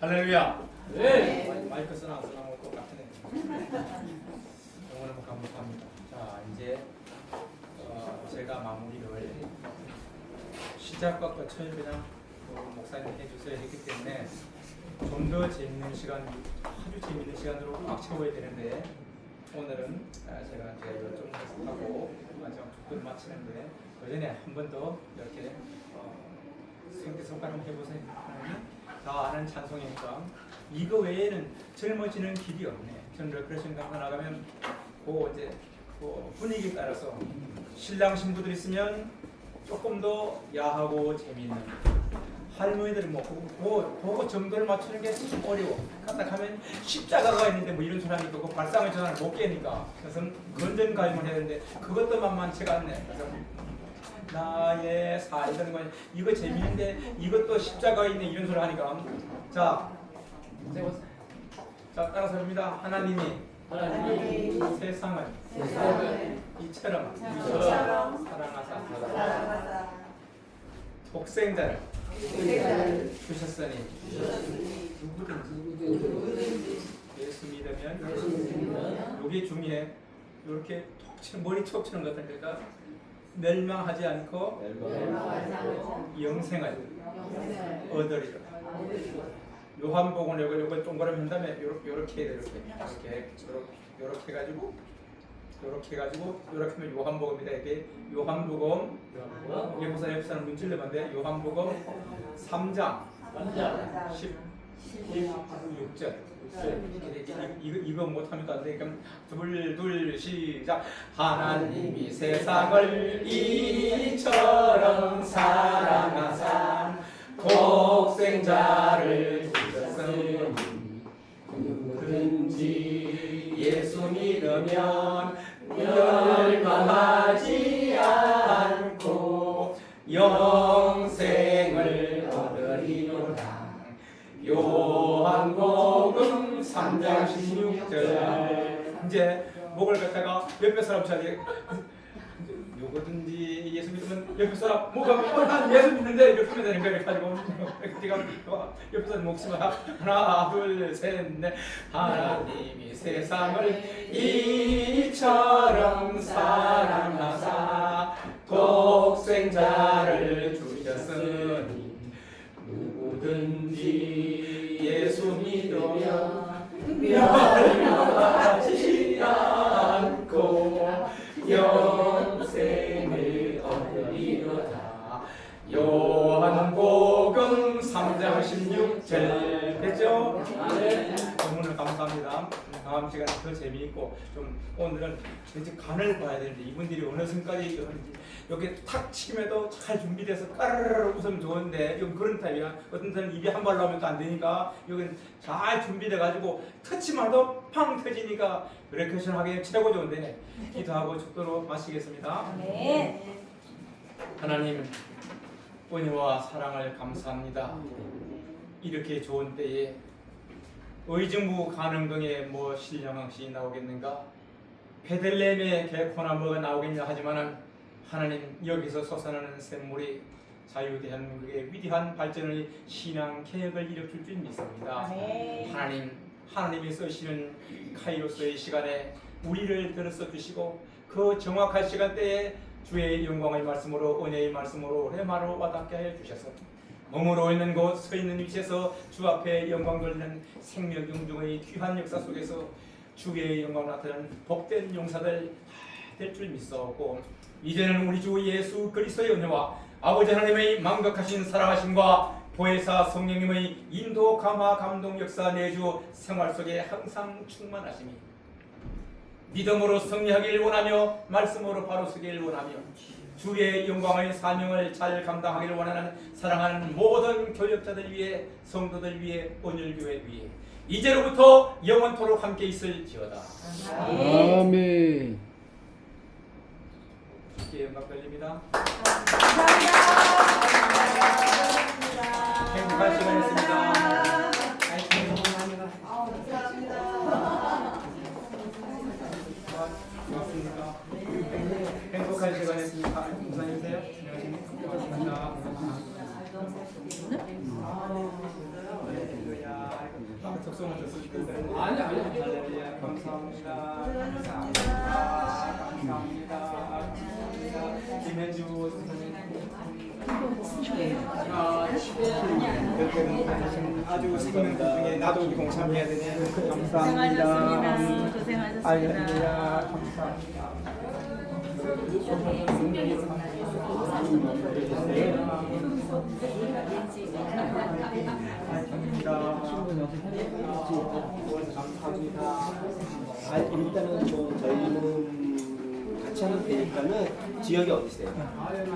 할렐루야. 네. 마이- 마이크 쓰나 안 쓰나 뭐 똑같네. 영원히 감사합니다. 자 이제 어, 제가 마무리를 시작과 끝을 그냥 그 목사님 해주셔야 했기 때문에 좀 더 재밌는 시간, 아주 재밌는 시간으로 꽉 채워야 되는데 오늘은 아, 제가 이제 좀 하고 마지막 축구를 마치는데 그 전에 한 번 더 이렇게 어, 성대 손가락 해보세요. 다 아는 찬송이니까 이거 외에는 젊어지는 길이 없네. 저는 그런 생각 나가면 그 이제 그 분위기에 따라서 신랑 신부들 있으면 조금 더 야하고 재미있는 할머니들은 뭐 그거, 그거 정도를 맞추는 게참 어려워. 까딱하면 십자가가 있는데 뭐 이런 사람이 있고 그 발상의 전환을 못 깨니까 그래서 건전 가임을 해야 되는데 그것도 만만치가 않네. 그래서 나의 살던 건 이거 재미있는데 이것도 십자가 있네 이런 소리 하니까. 자, 자 따라서 합니다. 하나님이 하나님 세상을 세상을 이처럼 이처럼 사랑하사 사랑하사 독생자를 독생자를 주셨으니 주셨으니 누구든지 누구든지 예수 믿으면 예수 믿으면 여기 중에 이렇게 톡 치는 머리 톡 치는 것 같으니까 멸망하지 않고 영생을 얻으리라. 얻으리라. 요한복음 요거 요거 동그라미 한 다음에 요렇게 요렇게 해야 돼 이렇게. 이렇게 요렇게 요렇게 해가지고 요렇게 해가지고 요렇게 하면 요한복음이다 이게. 요한복음. 이게 무슨 옆사람 문질러봤는데? 요한복음 3장. 남자 16절. 이거 이거 못하니까 안 되니까 둘둘 시작. 하나님이 세상을 이처럼 사랑하사 독생자를 주셨으니 누구든지 예수 믿으면 멸망하지 않고 영 3장 16절 이제 목을 갖다가 옆에 사람 차례 누구든지 예수 믿으면 옆에 사람 난 예수 믿는데 이렇게 하면 되는 이렇게 가지고 네가 옆에 사람 목숨을 하나 둘셋넷. 하나님이 세상을 이처럼 사랑 16절 됐죠? 네. 오늘 감사합니다. 다음 시간에 더 재미있고 좀 오늘은 이제 간을 봐야 되는데 이분들이 어느 선까지 하는지 여기 탁 치면도 잘 준비돼서 까르르 웃으면 좋은데 이건 그런 타입이야. 어떤 사람은 입에 한발 나오면 또 안 되니까 이건 잘 준비돼 가지고 터치마도 팡 터지니까 브레이크션 하기 최고 좋은데 기도하고 축도로 마시겠습니다. 아멘. 하나님 은혜와 사랑을 감사합니다. 이렇게 좋은 때에 의정부 가능동에 뭐 신령항시 나오겠는가? 베들레헴의 개코나 뭐가 나오겠냐 하지만은 하나님 여기서 솟아나는 샘물이 자유대한민국의 위대한 발전의 신앙 개혁을 일으킬 줄 믿습니다. 아멘. 하나님, 하나님이 쓰시는 카이로스의 시간에 우리를 들어서 주시고 그 정확한 시간대에 주의 영광의 말씀으로 은혜의 말씀으로 해마로 와닿게 하여 주셔서 머무러 있는 곳, 서 있는 위치에서 주 앞에 영광 돌리는 생명 영중의 귀한 역사 속에서 주의 영광 나타나는 복된 용사들 될 줄 믿사옵고 이제는 우리 주 예수 그리스도의 은혜와 아버지 하나님의 망각하신 사랑하심과 보혜사 성령님의 인도 감화 감동 역사 내주 생활 속에 항상 충만하심이 믿음으로 승리하길 원하며 말씀으로 바로 서길 원하며 주의 영광의 사명을 잘 감당하기를 원하는 사랑하는 모든 교역자들 위해 성도들 위해 온율교회 위해 이제로부터 영원토록 함께 있을지어다. 아멘. 주께 영광 돌립니다. 아니, 아니, 아니. 할렐루야, 감사합니다. 감사합니다. 김현주 선생님. 이렇게 하신 아주 생명 중에 나도 이 공참해야 되냐. 감사합니다. 고생하셨습니다. 감사합니다. 감사합니다. 아, 일단은 뭐 저희는 같이 하면 되니까는 지역이 어디세요?